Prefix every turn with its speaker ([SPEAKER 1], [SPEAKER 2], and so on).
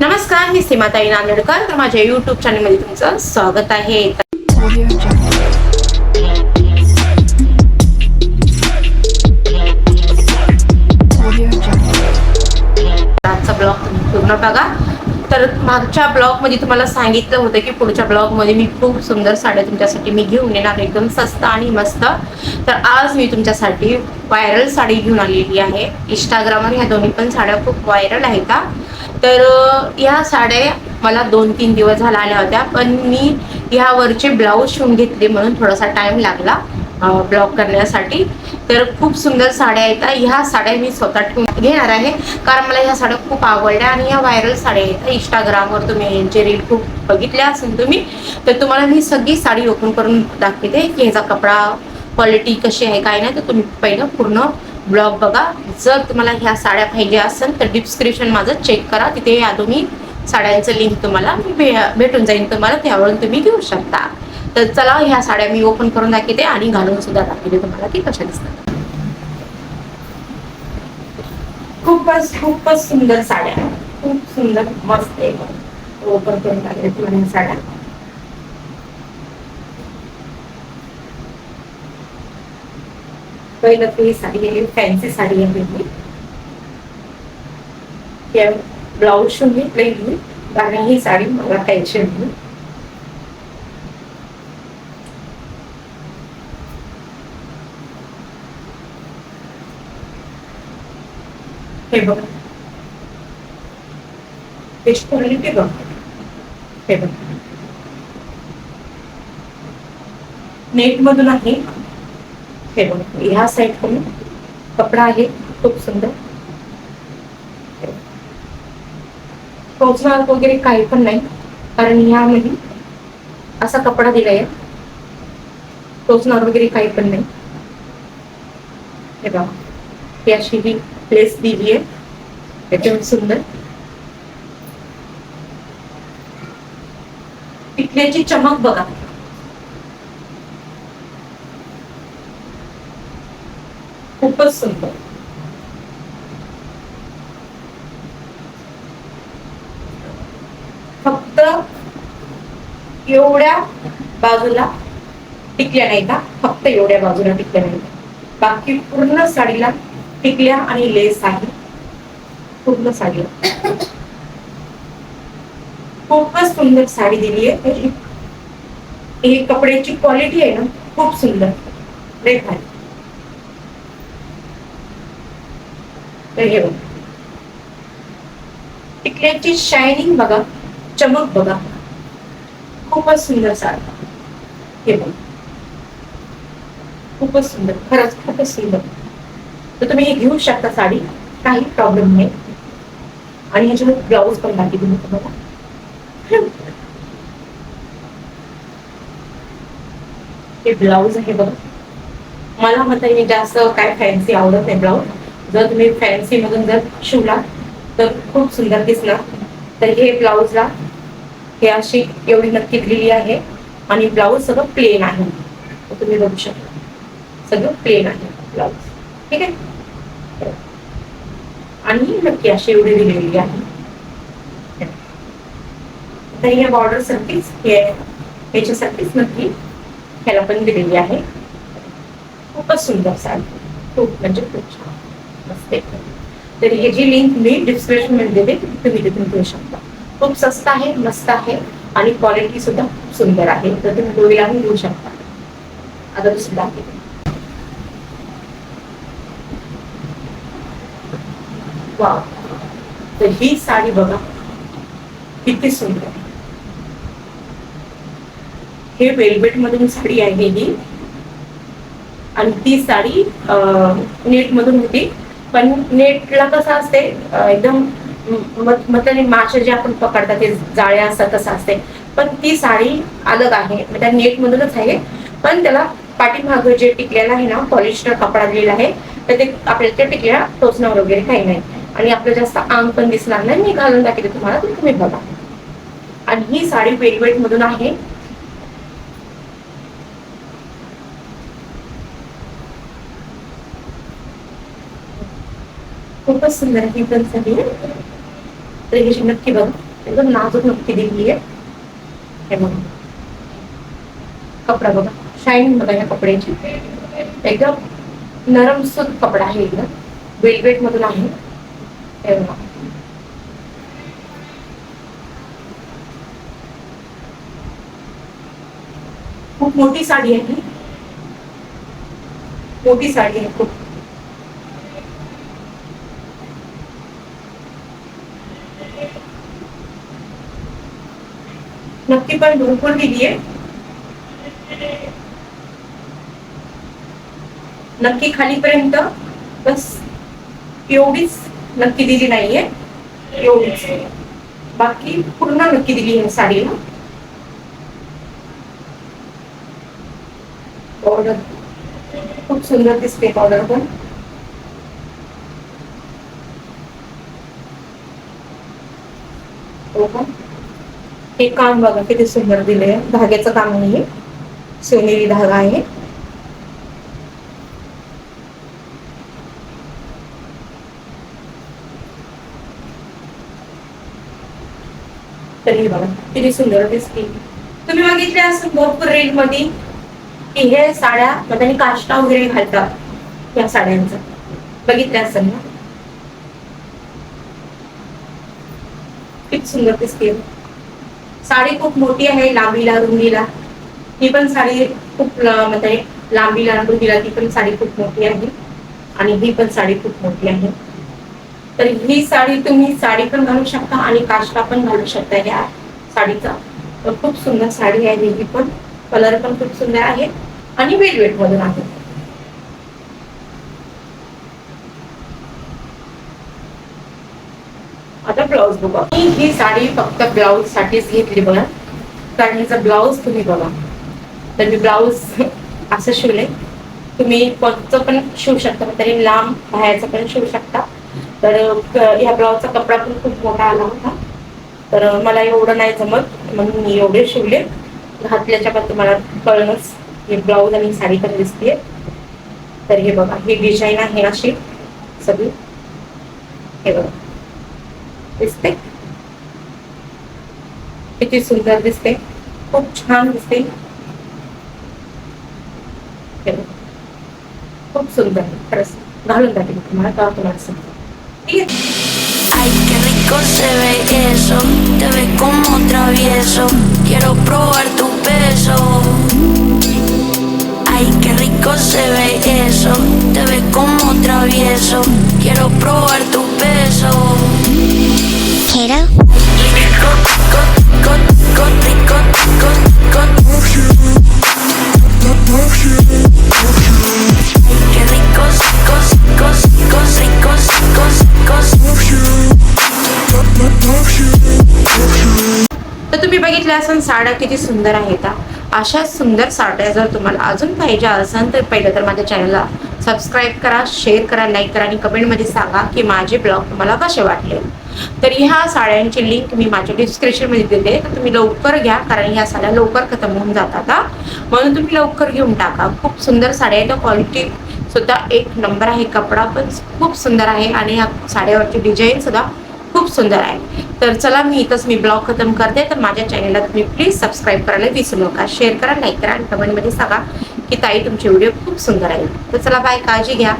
[SPEAKER 1] नमस्कार मी सीमाताई नांदेडकर. तर माझ्या युट्यूब चॅनलमध्ये तुमचं स्वागत आहे. आजचा ब्लॉग तुम्ही पूर्ण बघा. तर मागच्या ब्लॉगमध्ये तुम्हाला सांगितलं होतं की पुढच्या ब्लॉगमध्ये मी खूप सुंदर साड्या तुमच्यासाठी मी घेऊन येणार एकदम स्वस्त आणि मस्त. तर आज मी तुमच्यासाठी व्हायरल साडी घेऊन आलेली आहे. इंस्टाग्रामवर ह्या दोन्ही पण साड्या खूप व्हायरल आहेत का तर ह्या साड्या मला दोन तीन दिवस झाला आल्या होत्या पण मी ह्यावरचे ब्लाऊज शिवून घेतले म्हणून थोडासा टाइम लागला ब्लॉग करण्यासाठी. तर खूप सुंदर साड्या आहेत. ह्या साड्या मी स्वतः ठेवून घेणार आहे. कारण मला ह्या साड्या खूप आवडल्या आणि ह्या व्हायरल साड्या आहेत. इंस्टाग्रामवर तुम्ही यांचे रील खूप बघितल्या असेल तुम्ही तर तुम्हाला मी सगळी साडी ओपन करून दाखवते. की ह्याचा कपडा क्वालिटी कशी आहे काय नाही तर तुम्ही पहिलं पूर्ण ब्लॉग बघा. जर तुम्हाला ह्या साड्या पाहिजे असेल तर डिस्क्रिप्शन माझं चेक करा. तिथे या दोन्ही साड्यांचं लिंक तुम्हाला मी भे- भेटून जाईल. तुम्हाला त्यावरून तुम्ही घेऊ शकता. तर चला ह्या साड्या मी ओपन करून दाखवते आणि घालून सुद्धा दाखवते तुम्हाला की कशा दिसतात. खूपच खूपच सुंदर साड्या. खूप सुंदर मस्त आहे. ओपन करून दाखवते तुम्हाला ह्या साड्या. पहिलं ती साडी आहे फॅन्सी साडी आहे मी ब्लाऊज शिवून मी मी आणि ही साडी मला पाहिजे आहे हे बघ. त्याची क्वालिटी बघ. हे बघ. नेट मधून आहे. हे ह्या साईडकडून कपडा आहे खूप सुंदर. टोचणार वगैरे काही पण नाही कारण ह्यामध्ये असा कपडा दिलाय टोचणार वगैरे काही पण नाही. हे बघा. ही अशी ही प्लेस दिली आहे. एकदम सुंदर. पिकल्याची चमक बघा. खूपच सुंदर. फक्त एवढ्या बाजूला टिकल्या नाही का? फक्त एवढ्या बाजूला टिकल्या नाही बाकी पूर्ण साडीला टिकल्या आणि लेस आहे. पूर्ण साडीला. खूपच सुंदर साडी दिली आहे. त्याची ही कपड्याची क्वालिटी आहे ना खूप सुंदर. लय भारी तर हे टिकल्याची शायनिंग बघा चमक बघा. खूपच सुंदर सारखा हे बघा. खूपच सुंदर खरंच खूपच सुंदर. तर तुम्ही हे घेऊ शकता साडी काही प्रॉब्लेम नाही. आणि ह्याच्यावर ब्लाऊज पण बाकी तुम्ही तुम्हाला हे ब्लाऊज आहे बघा. मला म्हणता येईल जास्त काय फॅन्सी आवडत नाही ब्लाऊज जर तुम्ही फॅन्सी मधून जर शिवला तर खूप सुंदर दिसला. तर हे ब्लाऊजला हे अशी एवढी नक्की दिलेली आहे. आणि ब्लाऊज सगळं प्लेन आहे. तुम्ही बघू शकता. सगळं प्लेन आहे ब्लाऊज ठीक आहे? आणि नक्की अशी एवढी दिलेली आहे. तर ह्या बॉर्डर सारखीच हे याच्यासारखीच नक्की ह्याला पण दिलेली आहे. खूपच सुंदर साडी. खूप म्हणजे खूप छान. असते तर हे जी लिंक मी डिस्क्रिप्शन दिली देते तुम्ही तिथून घेऊ शकता. खूप स्वस्त आहे मस्त आहे आणि क्वालिटी सुद्धा खूप सुंदर आहे. तर तुम्ही दोघीलाही घेऊ शकता. आता दुसरी दाखवते वा तर ही साडी बघा. किती सुंदर. हे वेलवेट मधून साडी आहे ही. आणि ती साडी नेट मधून होती. पण नेटला कसं असते एकदम मतलब मासे जे आपण पकडतात ते जाळ्या असतात तसं असते. पण ती साडी अलग आहे. त्या नेट मधूनच आहे. पण त्याला पाठीमाग जे टिकलेलं आहे ना पॉलिस्टर कपडा दिलेला आहे तर ते आपल्याला त्या टिकल्या टोचणार वगैरे काही नाही. आणि आपलं जास्त आंग पण दिसणार नाही. मी घालून दाखवते तुम्हाला तुम्ही बघा. आणि ही साडी वेलवेट मधून आहे. खूपच सुंदर आहे ही साडी तर नक्की बघ. एकदम नाजूक नक्की दिली आहे. हे बघा. कपडा बघा. शाईन बघा या कपड्याची. एकदम नरम कपडा आहे एकदम वेलवेट मधून आहे. हे बघा. खूप मोठी साडी आहे मोठी साडी आहे खूप. नक्की पण भरपूर दिली आहे नक्की खालीपर्यंत बस एवढीच नक्की दिली नाहीये। एवढीच बाकी पूर्ण नक्की दिली आहे साडीला. ऑर्डर खूप सुंदर दिसते ऑर्डर पण. हे काम बघा किती सुंदर दिले धाग्याचं काम नाही सोनेरी धागा आहे. तरी बघा किती सुंदर दिसते. तुम्ही बघितले असं भरपूर रेटमध्ये की हे साड्या म्हणजे काष्टा वगैरे घालतात या साड्यांचं. बघितल्या असेल ना? किती सुंदर दिसते. साडी खूप मोठी आहे लांबीला रुंदीला. ही पण साडी खूप म्हणजे लांबीला रुंदीला ती पण साडी खूप मोठी आहे. आणि ही पण साडी खूप मोठी आहे. तर ही साडी तुम्ही साडी पण घालू शकता आणि काष्टा पण घालू शकता या साडीचा. तर खूप सुंदर साडी आहे ही पण. कलर पण खूप सुंदर आहे. आणि वेलवेट मधून आहे. आता ब्लाऊज बघा. मी ही साडी फक्त ब्लाऊज साठीच घेतली बघा. कारण हिचा ब्लाऊज तुम्ही बघा. तर मी ब्लाऊज असं शिवले. तुम्ही पदचं पण शिवू शकता. तरी लांब बाहेरचं पण शिवू शकता. तर ह्या ब्लाऊजचा कपडा पण खूप मोठा आला होता. तर मला एवढं नाही जमत. म्हणून मी एवढे शिवले. घातल्याच्या पण तुम्हाला कळणच हे ब्लाऊज आणि साडी पण दिसते तर हे बघा. ही डिझाईन आहे अशी. सगळी. हे बघा. दिसते किती सुंदर दिसते खूप छान दिसते हे बघा. खूप सुंदर खरंच घालून दाखवेल तुम्हाला का तुम्हाला सांगते ठीक आहे
[SPEAKER 2] Ay, qué rico se ve eso. Te ves como travieso. Quiero probar tu peso. Ay, qué rico se ve eso. Te ves como travieso. Quiero probar tu peso. Potato?
[SPEAKER 1] तर तुम्ही बघितलं असेल साड्या किती सुंदर आहेत अशा सुंदर साड्या जर तुम्हाला अजून पाहिजे असेल तर पहिलं तर माझ्या चॅनलला सबस्क्राईब करा शेअर करा लाईक करा आणि कमेंटमध्ये सांगा की माझे ब्लॉग तुम्हाला कसे वाटले तर ह्या साड्यांची लिंक मी माझ्या डिस्क्रिप्शनमध्ये दिली तर तुम्ही लवकर घ्या कारण ह्या साड्या लवकर खतम होऊन जातात म्हणून तुम्ही लवकर घेऊन टाका. खूप सुंदर साड्या आहेत. क्वालिटी सुद्धा एक नंबर आहे. कपडा पण खूप सुंदर आहे आणि ह्या साड्यावरची डिझाईन सुद्धा खूप सुंदर आहे. तर चला मी इथंच मी ब्लॉग खतम करते. तर माझ्या चॅनलला तुम्ही प्लीज सबस्क्राईब करायला विसरू नका. शेअर करा लाईक करा आणि कमेंटमध्ये सांगा की ताई तुमचे व्हिडिओ खूप सुंदर आहे तर चला बाय काळजी घ्या.